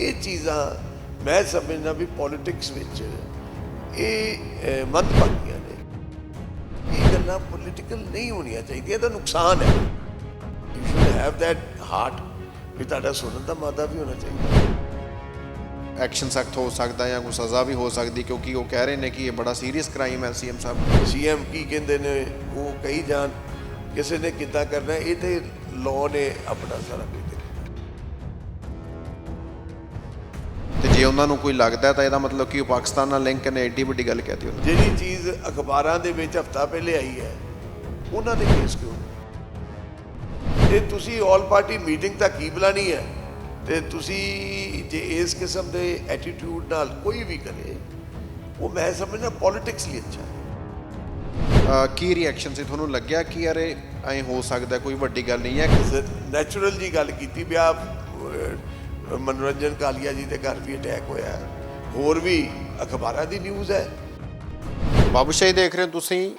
ਇਹ ਚੀਜ਼ਾਂ ਮੈਂ ਸਮਝਦਾ ਵੀ ਪੋਲਿਟਿਕਸ ਵਿੱਚ ਇਹ ਅਹ, ਮੰਦਭਾਗੀਆਂ ਨੇ। ਇਹ ਗੱਲਾਂ ਪੋਲਿਟੀਕਲ ਨਹੀਂ ਹੋਣੀਆਂ ਚਾਹੀਦੀਆਂ ਇਹਦਾ ਨੁਕਸਾਨ ਹੈ। You should have that heart ਵੀ ਤੁਹਾਡਾ ਸੁਣਨ ਦਾ ਮਾਦਾ ਵੀ ਹੋਣਾ ਚਾਹੀਦਾ। ਐਕਸ਼ਨ ਸਖਤ ਹੋ ਸਕਦਾ ਜਾਂ ਕੋਈ ਸਜ਼ਾ ਵੀ ਹੋ ਸਕਦੀ ਕਿਉਂਕਿ ਉਹ ਕਹਿ ਰਹੇ ਨੇ ਕਿ ਇਹ ਬੜਾ ਸੀਰੀਅਸ ਕ੍ਰਾਈਮ ਹੈ ਸੀਐਮ ਸਾਹਿਬ। ਸੀਐਮ ਕੀ ਕਹਿੰਦੇ ਨੇ ਉਹ ਕਹੀ ਜਾਣ ਕਿਸੇ ਨੇ ਕਿੱਦਾਂ ਕਰਨਾ ਇਹ ਤੇ ਲਾਅ ਨੇ ਆਪਣਾ ਸਾਰਾ ਜੇ ਉਹਨਾਂ ਨੂੰ ਕੋਈ ਲੱਗਦਾ ਤਾਂ ਇਹਦਾ ਮਤਲਬ ਕਿ ਉਹ ਪਾਕਿਸਤਾਨ ਨਾਲ ਲਿੰਕ ਨੇ ਏਡੀ ਵੱਡੀ ਗੱਲ ਕਹਿਤੀ ਉਹਨਾਂ ਜਿਹੜੀ ਚੀਜ਼ ਅਖਬਾਰਾਂ ਦੇ ਵਿੱਚ ਹਫਤਾ ਪਹਿਲੇ ਆਈ ਹੈ ਉਹਨਾਂ ਦੇ ਕੇਸ ਕਿਉਂ? ਜੇ ਤੁਸੀਂ ਆਲ ਪਾਰਟੀ ਮੀਟਿੰਗ ਤਾਂ ਕੀ ਬੁਲਾਣੀ ਹੈ? ਤੇ ਤੁਸੀਂ ਜੇ ਇਸ ਕਿਸਮ ਦੇ ਐਟੀਟਿਊਡ ਨਾਲ ਕੋਈ ਵੀ ਕਰੇ ਉਹ ਮੈਂ ਸਮਝਦਾ ਪੋਲਿਟਿਕਸ ਲਈ ਅੱਛਾ ਹੈ। ਕੀ ਰਿਐਕਸ਼ਨ ਸੀ? ਤੁਹਾਨੂੰ ਲੱਗਿਆ ਕਿ ਯਾਰ ਇਹ ਐਂ ਹੋ ਸਕਦਾ ਕੋਈ ਵੱਡੀ ਗੱਲ ਨਹੀਂ ਹੈ? ਨੈਚੁਰਲ ਜੀ ਗੱਲ ਕੀਤੀ ਵੀ ਆ ਅਹ, ਮਨੋਰੰਜਨ ਕਾਲੀਆ ਜੀ ਦੇ ਘਰ ਵੀ ਅਟੈਕ ਹੋਇਆ। ਹੋਰ ਵੀ ਅਖਬਾਰਾਂ ਦੀ ਨਿਊਜ਼ ਹੈ। ਬਾਬੂਸ਼ਾਹੀ ਦੇਖ ਰਹੇ ਹੋ ਤੁਸੀਂ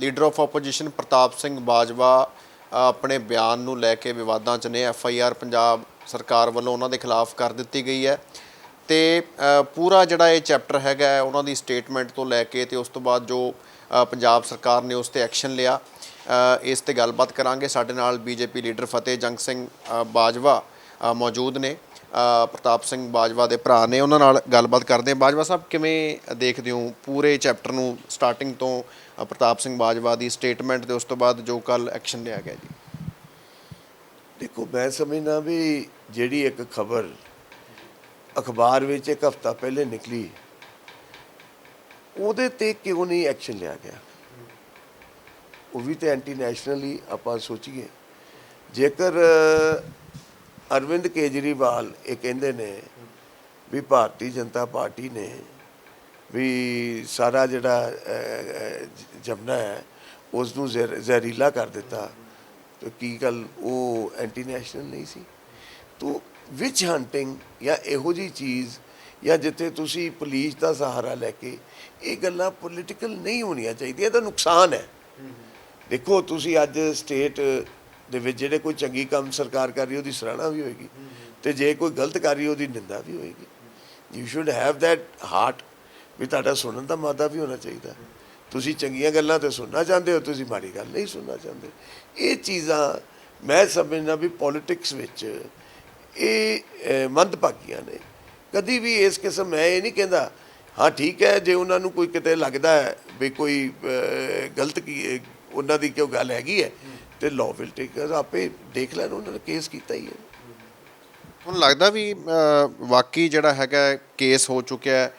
leader of opposition Pratap Singh Bajwa ਆਪਣੇ ਬਿਆਨ ਨੂੰ ਲੈ ਕੇ ਵਿਵਾਦਾਂ 'ਚ ਨੇ। ਐਫ ਆਈ ਆਰ ਪੰਜਾਬ ਸਰਕਾਰ ਵੱਲੋਂ ਉਹਨਾਂ ਦੇ ਖਿਲਾਫ ਕਰ ਦਿੱਤੀ ਗਈ ਹੈ। ਤੇ ਪੂਰਾ ਜਿਹੜਾ ਇਹ ਚੈਪਟਰ ਹੈਗਾ ਉਹਨਾਂ ਦੀ ਸਟੇਟਮੈਂਟ ਤੋਂ ਲੈ ਕੇ ਤੇ ਉਸ ਤੋਂ ਬਾਅਦ ਜੋ ਪੰਜਾਬ ਸਰਕਾਰ ਨੇ ਉਸ ਤੇ ਐਕਸ਼ਨ ਲਿਆ ਇਸ ਤੇ ਗੱਲਬਾਤ ਕਰਾਂਗੇ। ਸਾਡੇ ਨਾਲ ਬੀਜੇਪੀ ਲੀਡਰ ਫਤਿਹ ਜੰਗ ਸਿੰਘ ਬਾਜਵਾ ਮੌਜੂਦ ਨੇ। ਪ੍ਰਤਾਪ ਸਿੰਘ ਬਾਜਵਾ ਦੇ ਭਰਾ ਨੇ ਉਹਨਾਂ ਨਾਲ ਗੱਲਬਾਤ ਕਰਦੇ ਹਾਂ। ਬਾਜਵਾ ਸਾਹਿਬ, ਕਿਵੇਂ ਦੇਖਦੇ ਹੋ ਪੂਰੇ ਚੈਪਟਰ ਨੂੰ ਸਟਾਰਟਿੰਗ ਤੋਂ ਪ੍ਰਤਾਪ ਸਿੰਘ ਬਾਜਵਾ ਦੀ ਸਟੇਟਮੈਂਟ ਤੇ ਉਸ ਤੋਂ ਬਾਅਦ ਜੋ ਕੱਲ ਐਕਸ਼ਨ ਲਿਆ ਗਿਆ ਜੀ? ਦੇਖੋ, ਮੈਂ ਸਮਝਦਾ ਵੀ ਜਿਹੜੀ ਇੱਕ ਖਬਰ ਅਖਬਾਰ ਵਿੱਚ ਇੱਕ ਹਫਤਾ ਪਹਿਲੇ ਨਿਕਲੀ, ਉਹਦੇ ਤੇ ਕਿਉਂ ਨਹੀਂ ਐਕਸ਼ਨ ਲਿਆ ਗਿਆ? ਉਹ ਵੀ ਤੇ ਐਂਟੀ ਨੈਸ਼ਨਲ ਆਪਾਂ ਸੋਚੀਏ। ਜੇਕਰ ਅਰਵਿੰਦ ਕੇਜਰੀਵਾਲ ਇਹ ਕਹਿੰਦੇ ਨੇ ਵੀ ਭਾਰਤੀ ਜਨਤਾ ਪਾਰਟੀ ਨੇ ਵੀ ਸਾਰਾ ਜਿਹੜਾ ਅ, ਜਮਨਾ ਹੈ ਉਸ ਨੂੰ ਜ਼ਹਿਰ- ਜ਼ਹਿਰੀਲਾ ਕਰ ਦਿੱਤਾ। ਤੇ ਕੀ ਗੱਲ ਉਹ ਐਂਟੀ ਨੈਸ਼ਨਲ ਨਹੀਂ ਸੀ? ਤੋ ਵਿਚ ਹੰਟਿੰਗ ਜਾਂ ਇਹੋ ਜੀ ਚੀਜ਼ ਜਾਂ ਜਿੱਥੇ ਤੁਸੀਂ ਪੁਲਿਸ ਦਾ ਸਹਾਰਾ ਲੈ ਕੇ ਇਹ ਗੱਲਾਂ ਪੋਲੀਟੀਕਲ ਨਹੀਂ ਹੋਣੀਆਂ ਚਾਹੀਦੀਆਂ ਇਹਦਾ ਨੁਕਸਾਨ ਹੈ। ਦੇਖੋ ਤੁਸੀਂ ਅੱਜ ਸਟੇਟ ਦੇ ਵਿੱਚ ਜਿਹੜੇ ਕੋਈ ਚੰਗੀ ਕੰਮ ਸਰਕਾਰ ਕਰ ਰਹੀ ਉਹਦੀ ਸਰਾਹਣਾ ਵੀ ਹੋਏਗੀ। ਤੇ ਜੇ ਕੋਈ ਗਲਤ ਕਰ ਰਹੀ ਉਹਦੀ ਨਿੰਦਾ ਵੀ ਹੋਏਗੀ। You should have that heart ਵੀ ਤੁਹਾਡਾ ਸੁਣਨ ਦਾ ਮਾਦਾ ਵੀ ਹੋਣਾ ਚਾਹੀਦਾ। ਤੁਸੀਂ ਚੰਗੀਆਂ ਗੱਲਾਂ ਤੇ ਸੁਣਨਾ ਚਾਹੁੰਦੇ ਹੋ, ਤੁਸੀਂ ਮਾੜੀ ਗੱਲ ਨਹੀਂ ਸੁਣਨਾ ਚਾਹੁੰਦੇ। ਇਹ ਚੀਜ਼ਾਂ ਮੈਂ ਸਮਝਦਾ ਵੀ ਪੋਲਿਟਿਕਸ ਵਿੱਚ ਇਹ ਮੰਦਭਾਗੀਆਂ ਨੇ। ਕਦੀ ਵੀ ਇਸ ਕਿਸਮ ਮੈਂ ਇਹ ਨਹੀਂ ਕਹਿੰਦਾ, ਹਾਂ, ਠੀਕ ਹੈ, ਜੇ ਉਹਨਾਂ ਨੂੰ ਕੋਈ ਕਿਤੇ ਲੱਗਦਾ ਹੈ ਵੀ ਕੋਈ ਗਲਤ ਕੀ, ਉਹਨਾਂ ਦੀ ਕਿਉਂ ਗੱਲ ਹੈਗੀ ਹੈ ਤੇ ਲਾਅ ਵਿਲ ਟੇਕ ਆਪੇ ਦੇਖ ਲੈਣ ਉਹਨਾਂ ਨੇ ਕੇਸ ਕੀਤਾ ਹੀ ਹੈ। ਤੁਹਾਨੂੰ ਲੱਗਦਾ ਵੀ ਵਾਕਈ ਜਿਹੜਾ ਹੈਗਾ ਕੇਸ ਹੋ ਚੁੱਕਿਆ ਹੈ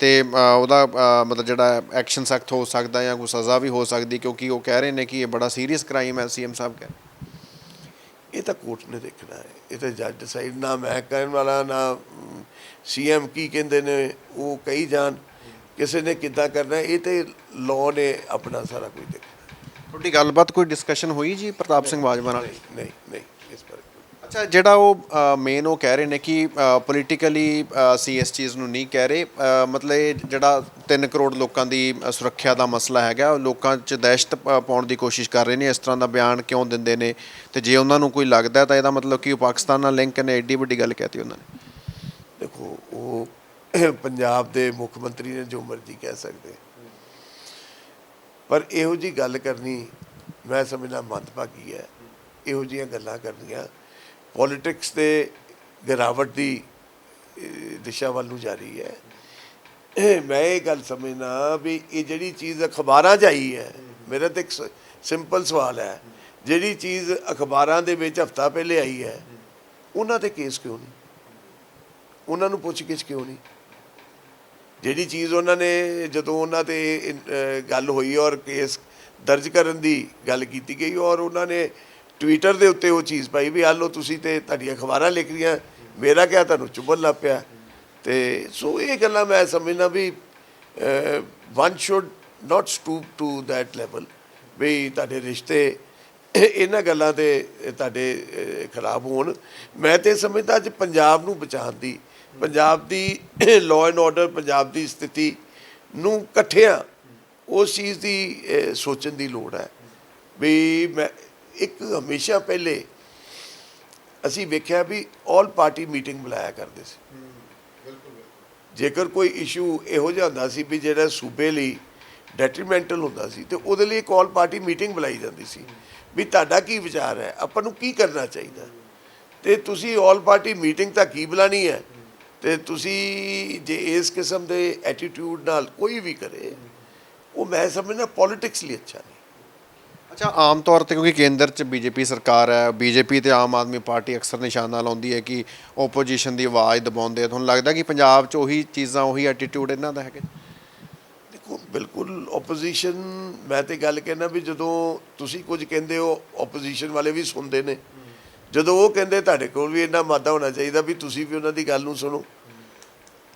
ਤੇ ਉਹਦਾ ਮਤਲਬ ਜਿਹੜਾ ਐਕਸ਼ਨ ਸਖਤ ਹੋ ਸਕਦਾ ਜਾਂ ਕੋਈ ਸਜ਼ਾ ਵੀ ਹੋ ਸਕਦੀ ਕਿਉਂਕਿ ਉਹ ਕਹਿ ਰਹੇ ਨੇ ਕਿ ਇਹ ਬੜਾ ਸੀਰੀਅਸ ਕ੍ਰਾਈਮ ਹੈ ਸੀਐਮ ਸਾਹਿਬ ਕਹਿ ਰਹੇ। ਇਹ ਤਾਂ ਕੋਰਟ ਨੇ ਦੇਖਣਾ ਹੈ। ਇਹ ਤਾਂ ਜੱਜ ਡਿਸਾਈਡ ਨਾ ਮੈਂ ਕਹਿਣ ਵਾਲਾ ਨਾ ਸੀਐਮ ਕੀ ਕਹਿੰਦੇ ਨੇ ਉਹ ਕਹੀ ਜਾਣ ਕਿਸੇ ਨੇ ਕਿੱਦਾਂ ਕਰਨਾ ਇਹ ਤੇ ਲਾਅ ਨੇ ਆਪਣਾ ਸਾਰਾ ਕੁਝ ਦੇਖਣਾ। ਤੁਹਾਡੀ ਗੱਲਬਾਤ ਕੋਈ ਡਿਸਕਸ਼ਨ ਹੋਈ ਜੀ ਪ੍ਰਤਾਪ ਸਿੰਘ ਬਾਜਵਾ ਨਾਲ? ਨਹੀਂ ਨਹੀਂ ਇਸ ਪਰ ਅੱਛਾ ਜਿਹੜਾ ਉਹ ਮੇਨ ਉਹ ਕਹਿ ਰਹੇ ਨੇ ਕਿ ਪੋਲੀਟੀਕਲੀ ਚੀਜ਼ ਨੂੰ ਨਹੀਂ ਕਹਿ ਰਹੇ। ਮਤਲਬ ਇਹ ਜਿਹੜਾ 3 ਕਰੋੜ ਲੋਕਾਂ ਦੀ ਸੁਰੱਖਿਆ ਦਾ ਮਸਲਾ ਹੈਗਾ ਲੋਕਾਂ 'ਚ ਦਹਿਸ਼ਤ ਪਾਉਣ ਦੀ ਕੋਸ਼ਿਸ਼ ਕਰ ਰਹੇ ਨੇ ਇਸ ਤਰ੍ਹਾਂ ਦਾ ਬਿਆਨ ਕਿਉਂ ਦਿੰਦੇ ਨੇ? ਤੇ ਜੇ ਉਹਨਾਂ ਨੂੰ ਕੋਈ ਲੱਗਦਾ ਤਾਂ ਇਹਦਾ ਮਤਲਬ ਕਿ ਉਹ ਪਾਕਿਸਤਾਨ ਨਾਲ ਲਿੰਕ ਨੇ ਏਡੀ ਵੱਡੀ ਗੱਲ ਕਹਿਤੀ ਉਹਨਾਂ ਨੇ। ਦੇਖੋ ਉਹ ਪੰਜਾਬ ਦੇ ਮੁੱਖ ਮੰਤਰੀ ਨੇ ਜੋ ਮਰਜ਼ੀ ਕਹਿ ਸਕਦੇ। ਪਰ ਇਹੋ ਜੀ ਗੱਲ ਕਰਨੀ ਮੈਂ ਸਮਝਦਾ ਮੰਦਭਾਗੀ ਹੈ। ਇਹੋ ਜੀਆਂ ਗੱਲਾਂ ਕਰਨੀਆਂ। ਪੋਲਿਟਿਕਸ 'ਤੇ ਗਿਰਾਵਟ ਦੀ ਦਿਸ਼ਾ ਵੱਲ ਨੂੰ ਜਾ ਰਹੀ ਹੈ। ਮੈਂ ਇਹ ਗੱਲ ਸਮਝਣਾ ਵੀ ਇਹ ਜਿਹੜੀ ਚੀਜ਼ ਅਖਬਾਰਾਂ 'ਚ ਆਈ ਹੈ, ਮੇਰਾ ਤਾਂ ਇੱਕ ਸਿੰਪਲ ਸਵਾਲ ਹੈ। ਜਿਹੜੀ ਚੀਜ਼ ਅਖਬਾਰਾਂ ਦੇ ਵਿੱਚ ਹਫਤਾ ਪਹਿਲੇ ਆਈ ਹੈ, ਉਹਨਾਂ ਤੇ ਕੇਸ ਕਿਉਂ ਨਹੀਂ? ਉਹਨਾਂ ਨੂੰ ਪੁੱਛ ਗਿੱਛ ਕਿਉਂ ਨਹੀਂ? ਜਿਹੜੀ ਚੀਜ਼ ਉਹਨਾਂ ਨੇ ਜਦੋਂ ਉਹਨਾਂ ਤੇ ਗੱਲ ਹੋਈ ਔਰ ਕੇਸ ਦਰਜ ਕਰਨ ਦੀ ਗੱਲ ਕੀਤੀ ਗਈ ਔਰ ਉਹਨਾਂ ਨੇ ਟਵਿੱਟਰ ਦੇ ਉੱਤੇ ਉਹ ਚੀਜ਼ ਪਾਈ ਵੀ ਆਲੋ ਤੁਸੀਂ ਤੇ ਤੁਹਾਡੀਆਂ ਅਖਬਾਰਾਂ ਲਿਖ ਰਹੀਆਂ, ਮੇਰਾ ਕਿਹਾ ਤੁਹਾਨੂੰ ਚੁੱਭਣ ਲੱਗ ਪਿਆ? ਤੇ ਸੋ ਇਹ ਗੱਲਾਂ ਮੈਂ ਸਮਝਣਾ ਵੀ one should not stoop to that level ਵੀ ਤੁਹਾਡੇ ਰਿਸ਼ਤੇ ਇਹਨਾਂ ਗੱਲਾਂ ਤੇ ਤੁਹਾਡੇ ਖਰਾਬ ਹੋਣ। ਮੈਂ ਤੇ ਸਮਝਦਾ ਅੱਜ ਪੰਜਾਬ ਨੂੰ ਬਚਾਉਣ ਦੀ ਪੰਜਾਬ ਦੀ ਲਾਅ ਐਂਡ ਆਰਡਰ ਪੰਜਾਬ ਦੀ ਸਥਿਤੀ ਨੂੰ ਇਕੱਠਿਆਂ ਉਸ ਚੀਜ਼ ਦੀ ਸੋਚਣ ਦੀ ਲੋੜ ਹੈ। ਵੀ ਮੈਂ ਇੱਕ ਹਮੇਸ਼ਾ ਪਹਿਲੇ ਅਸੀਂ ਵੇਖਿਆ ਵੀ ਆਲ ਪਾਰਟੀ ਮੀਟਿੰਗ ਬੁਲਾਇਆ ਕਰਦੇ ਸੀ। ਜੇਕਰ ਕੋਈ ਇਸ਼ੂ ਇਹੋ ਜਿਹਾ ਹੁੰਦਾ ਸੀ ਵੀ ਜਿਹੜਾ ਸੂਬੇ ਲਈ ਡੈਟਰੀਮੈਂਟਲ ਹੁੰਦਾ ਸੀ ਤੇ ਉਹਦੇ ਲਈ ਇੱਕ ਆਲ ਪਾਰਟੀ ਮੀਟਿੰਗ ਬੁਲਾਈ ਜਾਂਦੀ ਸੀ। ਵੀ ਤੁਹਾਡਾ ਕੀ ਵਿਚਾਰ ਹੈ? ਆਪਾਂ ਨੂੰ ਕੀ ਕਰਨਾ ਚਾਹੀਦਾ? ਤੇ ਤੁਸੀਂ ਆਲ ਪਾਰਟੀ ਮੀਟਿੰਗ ਤਾਂ ਕੀ ਬੁਲਾਣੀ ਹੈ? ਤੇ ਤੁਸੀਂ ਜੇ ਇਸ ਕਿਸਮ ਦੇ ਐਟੀਟਿਊਡ ਨਾਲ ਕੋਈ ਵੀ ਕਰੇ ਉਹ ਮੈਂ ਸਮਝਦਾ ਪੋਲਿਟਿਕਸ ਲਈ ਅੱਛਾ ਨਹੀਂ। ਅੱਛਾ ਆਮ ਤੌਰ ਤੇ ਕਿਉਂਕਿ ਕੇਂਦਰ 'ਚ ਬੀਜੇਪੀ ਸਰਕਾਰ ਹੈ ਬੀਜੇਪੀ ਤੇ ਆਮ ਆਦਮੀ ਪਾਰਟੀ ਅਕਸਰ ਨਿਸ਼ਾਨਾ ਲਾਉਂਦੀ ਹੈ ਕਿ ਓਪੋਜੀਸ਼ਨ ਦੀ ਆਵਾਜ਼ ਦਬਾਉਂਦੇ ਆ। ਤੁਹਾਨੂੰ ਲੱਗਦਾ ਕਿ ਪੰਜਾਬ 'ਚ ਉਹੀ ਚੀਜ਼ਾਂ ਉਹੀ ਐਟੀਟਿਊਡ ਇਹਨਾਂ ਦਾ ਹੈਗਾ? ਦੇਖੋ ਬਿਲਕੁਲ ਆਪੋਜੀਸ਼ਨ ਮੈਂ ਤੇ ਗੱਲ ਕਹਿਣਾ ਵੀ ਜਦੋਂ ਤੁਸੀਂ ਕੁਝ ਕਹਿੰਦੇ ਹੋ ਆਪੋਜੀਸ਼ਨ ਵਾਲੇ ਵੀ ਸੁਣਦੇ ਨੇ। ਜਦੋਂ ਉਹ ਕਹਿੰਦੇ ਤੁਹਾਡੇ ਕੋਲ ਵੀ ਇੰਨਾ ਮਾਦਾ ਹੋਣਾ ਚਾਹੀਦਾ ਵੀ ਤੁਸੀਂ ਵੀ ਉਹਨਾਂ ਦੀ ਗੱਲ ਨੂੰ ਸੁਣੋ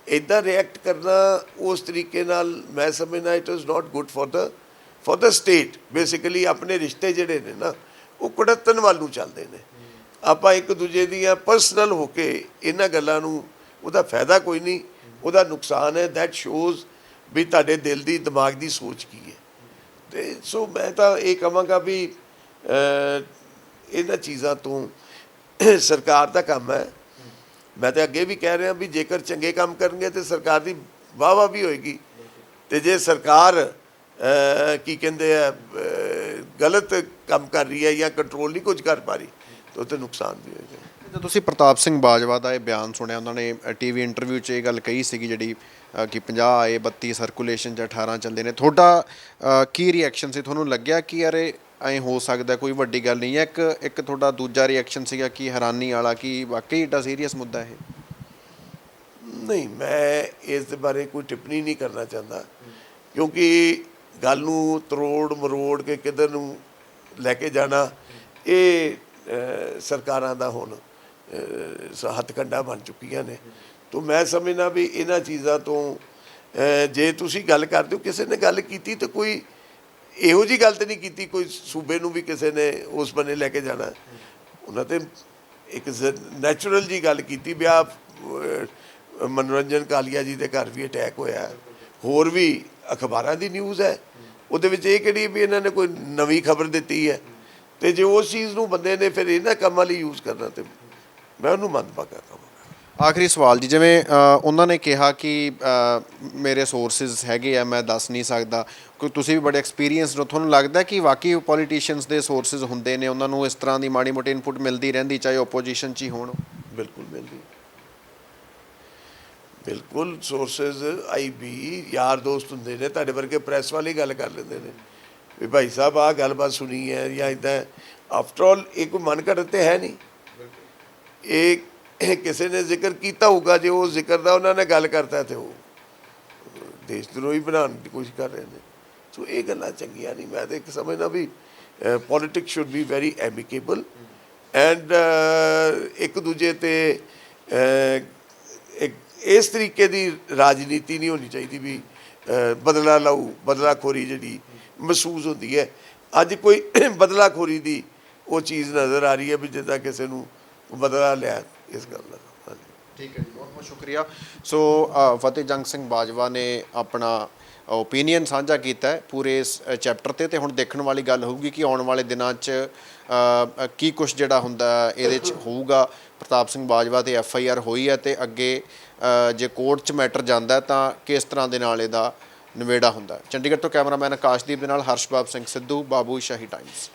ਇਦਾਂ ਰਿਐਕਟ ਕਰਨਾ ਉਸ ਤਰੀਕੇ ਨਾਲ ਮੈਂ ਸਮਝਦਾ it is not good for the for the state basically ਆਪਣੇ ਰਿਸ਼ਤੇ ਜਿਹੜੇ ਨੇ ਨਾ, ਉਹ ਕੁੜੱਤਨ ਵੱਲ ਨੂੰ ਚੱਲਦੇ ਨੇ। ਆਪਾਂ ਇੱਕ ਦੂਜੇ ਦੀਆਂ ਪਰਸਨਲ ਹੋ ਕੇ ਇਹਨਾਂ ਗੱਲਾਂ ਨੂੰ, ਉਹਦਾ ਫਾਇਦਾ ਕੋਈ ਨਹੀਂ, ਉਹਦਾ ਨੁਕਸਾਨ ਹੈ। ਦੈਟ ਸ਼ੋਜ਼ ਵੀ ਤੁਹਾਡੇ ਦਿਲ ਦੀ, ਦਿਮਾਗ ਦੀ ਸੋਚ ਕੀ ਹੈ। ਤੇ ਸੋ ਮੈਂ ਤਾਂ ਇਹ ਕਹਾਂਗਾ ਵੀ ਇਹਨਾਂ ਚੀਜ਼ਾਂ ਤੋਂ ਸਰਕਾਰ ਦਾ ਕੰਮ ਹੈ। ਮੈਂ ਤਾਂ ਅੱਗੇ ਵੀ ਕਹਿ ਰਿਹਾ ਵੀ ਜੇਕਰ ਚੰਗੇ ਕੰਮ ਕਰਨਗੇ ਤੇ ਸਰਕਾਰ ਦੀ ਵਾਹ ਵੀ ਹੋਏਗੀ। ਤੇ ਜੇ ਸਰਕਾਰ ਕੀ ਕਹਿੰਦੇ ਆ ਗਲਤ ਕੰਮ ਕਰ ਰਹੀ ਹੈ ਜਾਂ ਕੰਟਰੋਲ ਨਹੀਂ ਕੁਝ ਕਰ ਪਾ ਰਹੀ, ਤਾਂ ਉਹ ਤੇ ਨੁਕਸਾਨ ਵੀ ਹੋਏਗਾ। ਜਦੋਂ ਤੁਸੀਂ ਪ੍ਰਤਾਪ ਸਿੰਘ ਬਾਜਵਾ ਦਾ ਇਹ ਬਿਆਨ ਸੁਣਿਆ, ਉਹਨਾਂ ਨੇ ਟੀਵੀ ਇੰਟਰਵਿਊ 'ਚ ਇਹ ਗੱਲ ਕਹੀ ਸੀਗੀ ਜਿਹੜੀ ਕਿ 50 ਆਏ 32 ਸਰਕੂਲੇਸ਼ਨ 'ਚ 18 ਚੱਲਦੇ ਨੇ। ਤੁਹਾਡਾ ਕੀ ਰਿਐਕਸ਼ਨ ਸੀ? ਤੁਹਾਨੂੰ ਲੱਗਿਆ ਕਿ ਯਾਰ ਇਹ ਐਂ ਹੋ ਸਕਦਾ ਕੋਈ ਵੱਡੀ ਗੱਲ ਨਹੀਂ ਹੈ। ਇੱਕ ਇੱਕ ਤੁਹਾਡਾ ਦੂਜਾ ਰਿਐਕਸ਼ਨ ਸੀਗਾ ਕਿ ਹੈਰਾਨੀ ਵਾਲਾ, ਕਿ ਵਾਕਈ ਏਡਾ ਸੀਰੀਅਸ ਮੁੱਦਾ ਇਹ? ਨਹੀਂ, ਮੈਂ ਇਸ ਦੇ ਬਾਰੇ ਕੋਈ ਟਿੱਪਣੀ ਨਹੀਂ ਕਰਨਾ ਚਾਹੁੰਦਾ। ਕਿਉਂਕਿ ਗੱਲ ਨੂੰ ਤਰੋੜ ਮਰੋੜ ਕੇ ਕਿੱਧਰ ਨੂੰ ਲੈ ਕੇ ਜਾਣਾ, ਇਹ ਸਰਕਾਰਾਂ ਦਾ ਹੁਣ ਹੱਥ ਸ- ਬਣ ਚੁੱਕੀਆਂ ਨੇ। ਤੋਂ ਮੈਂ ਸਮਝਣਾ ਵੀ ਇਹਨਾਂ ਚੀਜ਼ਾਂ ਤੋਂ ਜੇ ਤੁਸੀਂ ਗੱਲ ਕਰਦੇ ਹੋ, ਕਿਸੇ ਨੇ ਗੱਲ ਕੀਤੀ ਤਾਂ ਕੋਈ ਇਹੋ ਜੀ ਗੱਲ ਤੇ ਨਹੀਂ ਕੀਤੀ, ਕੋਈ ਸੂਬੇ ਨੂੰ ਵੀ ਕਿਸੇ ਨੇ ਉਸ ਬੰਨੇ ਲੈ ਕੇ ਜਾਣਾ। ਉਹਨਾਂ ਤੇ ਇੱਕ ਨੈਚੁਰਲ ਜੀ ਗੱਲ ਕੀਤੀ ਵੀ ਆ ਮਨੋਰੰਜਨ ਕਾਲੀਆ ਜੀ ਦੇ ਘਰ ਵੀ ਅਟੈਕ ਹੋਇਆ। ਹੋਰ ਵੀ ਅਖਬਾਰਾਂ ਦੀ ਨਿਊਜ਼ ਹੈ। ਉਹਦੇ ਵਿੱਚ ਇਹ ਕਿਹੜੀ ਵੀ ਇਹਨਾਂ ਨੇ ਕੋਈ ਨਵੀਂ ਖਬਰ ਦਿੱਤੀ ਹੈ। ਤੇ ਜੇ ਉਸ ਚੀਜ਼ ਨੂੰ ਬੰਦੇ ਨੇ ਫਿਰ ਇਹਨਾਂ ਕੰਮਾਂ ਲਈ ਯੂਜ਼ ਕਰਨਾ ਤੇ ਮੈਂ ਉਹਨੂੰ ਮੰਦਭਾਗਾ ਕਹਾਂਗਾ। ਆਖਰੀ ਸਵਾਲ ਜੀ, ਜਿਵੇਂ ਉਹਨਾਂ ਨੇ ਕਿਹਾ ਕਿ ਮੇਰੇ ਸੋਰਸਸ ਹੈਗੇ ਆ, ਮੈਂ ਦੱਸ ਨਹੀਂ ਸਕਦਾ। ਕੋਈ ਤੁਸੀਂ ਵੀ ਬੜੇ ਐਕਸਪੀਰੀਅੰਸਡ ਹੋ, ਤੁਹਾਨੂੰ ਲੱਗਦਾ ਕਿ ਵਾਕਈ ਪੋਲੀਟੀਸ਼ੀਅਨਸ ਦੇ ਸੋਰਸਸ ਹੁੰਦੇ ਨੇ? ਉਹਨਾਂ ਨੂੰ ਇਸ ਤਰ੍ਹਾਂ ਦੀ ਮਾੜੀ ਮੋਟੀ ਇਨਪੁਟ ਮਿਲਦੀ ਰਹਿੰਦੀ, ਚਾਹੇ ਓਪੋਜੀਸ਼ਨ 'ਚ ਹੀ ਹੋਣ? ਬਿਲਕੁਲ ਮਿਲਦੀ ਬਿਲਕੁਲ ਸੋਰਸਸ ਆਈਬੀ ਯਾਰ ਦੋਸਤ ਹੁੰਦੇ ਨੇ, ਤੁਹਾਡੇ ਵਰਗੇ ਪ੍ਰੈਸ ਵਾਲੇ ਗੱਲ ਕਰ ਲੈਂਦੇ ਨੇ। ਵੀ ਭਾਈ ਸਾਹਿਬ, ਆਹ ਗੱਲਬਾਤ ਸੁਣੀ ਹੈ ਜਾਂ ਇਦਾਂ ਆਫਟਰ ਆਲ ਇਹ ਕੋਈ ਮਨ ਘੜਤ ਤੇ ਹੈ ਨਹੀਂ। ਇਹ ਕਿਸੇ ਨੇ ਜ਼ਿਕਰ ਕੀਤਾ ਹੋਊਗਾ, ਜੇ ਉਹ ਜ਼ਿਕਰ ਦਾ ਉਹਨਾਂ ਨੇ ਗੱਲ ਕਰਤਾ ਤੇ ਉਹ ਦੇਸ਼ ਦਰੋਹੀ ਬਣਾਉਣ ਦੀ ਕੋਸ਼ਿਸ਼ ਕਰ ਰਹੇ ਨੇ। ਸੋ ਇਹ ਗੱਲਾਂ ਚੰਗੀਆਂ ਨਹੀਂ, ਮੈਂ ਤਾਂ ਇੱਕ ਸਮਝਦਾ ਵੀ politics should be very amicable and ਇੱਕ ਦੂਜੇ ਤੇ ਇੱਕ ਇਸ ਤਰੀਕੇ ਦੀ ਰਾਜਨੀਤੀ ਨਹੀਂ ਹੋਣੀ ਚਾਹੀਦੀ ਵੀ ਬਦਲਾ ਲਊ, ਬਦਲਾਖੋਰੀ ਜਿਹੜੀ ਮਹਿਸੂਸ ਹੁੰਦੀ ਹੈ। ਅੱਜ ਕੋਈ ਬਦਲਾਖੋਰੀ ਦੀ ਉਹ ਚੀਜ਼ ਨਜ਼ਰ ਆ ਰਹੀ ਹੈ ਵੀ ਜਿੱਦਾਂ ਕਿਸੇ ਨੂੰ ਬਦਲਾ ਲਿਆ ਇਸ ਗੱਲ ਦਾ ਹਾਂਜੀ ਠੀਕ ਹੈ ਜੀ ਬਹੁਤ ਬਹੁਤ ਸ਼ੁਕਰੀਆ ਸੋ ਅ, ਫਤਿਹ ਜੰਗ ਸਿੰਘ ਬਾਜਵਾ ਨੇ ਆਪਣਾ ਓਪੀਨੀਅਨ ਸਾਂਝਾ ਕੀਤਾ ਹੈ ਪੂਰੇ ਇਸ ਚੈਪਟਰ ਤੇ ਤੇ ਹੁਣ ਦੇਖਣ ਵਾਲੀ ਗੱਲ ਹੋਊਗੀ ਕਿ ਆਉਣ ਵਾਲੇ ਦਿਨਾਂ 'ਚ ਕੀ ਕੁਝ ਜਿਹੜਾ ਹੁੰਦਾ ਇਹਦੇ 'ਚ ਹੋਊਗਾ ਪ੍ਰਤਾਪ ਸਿੰਘ ਬਾਜਵਾ ਤੇ ਐਫ ਆਈ ਆਰ ਹੋਈ ਹੈ ਤੇ ਅੱਗੇ ਜੇ ਕੋਰਟ 'ਚ ਮੈਟਰ ਜਾਂਦਾ ਤਾਂ ਕਿਸ ਤਰ੍ਹਾਂ ਦੇ ਨਾਲ ਇਹਦਾ ਨਿਵੇੜਾ ਹੁੰਦਾ ਚੰਡੀਗੜ੍ਹ ਤੋਂ ਕੈਮਰਾਮੈਨ ਆਕਾਸ਼ਦੀਪ ਦੇ ਨਾਲ ਹਰਸ਼ਬਾਬ ਸਿੰਘ ਸਿੱਧੂ ਬਾਬੂ ਸ਼ਾਹੀ ਟਾਈਮਸ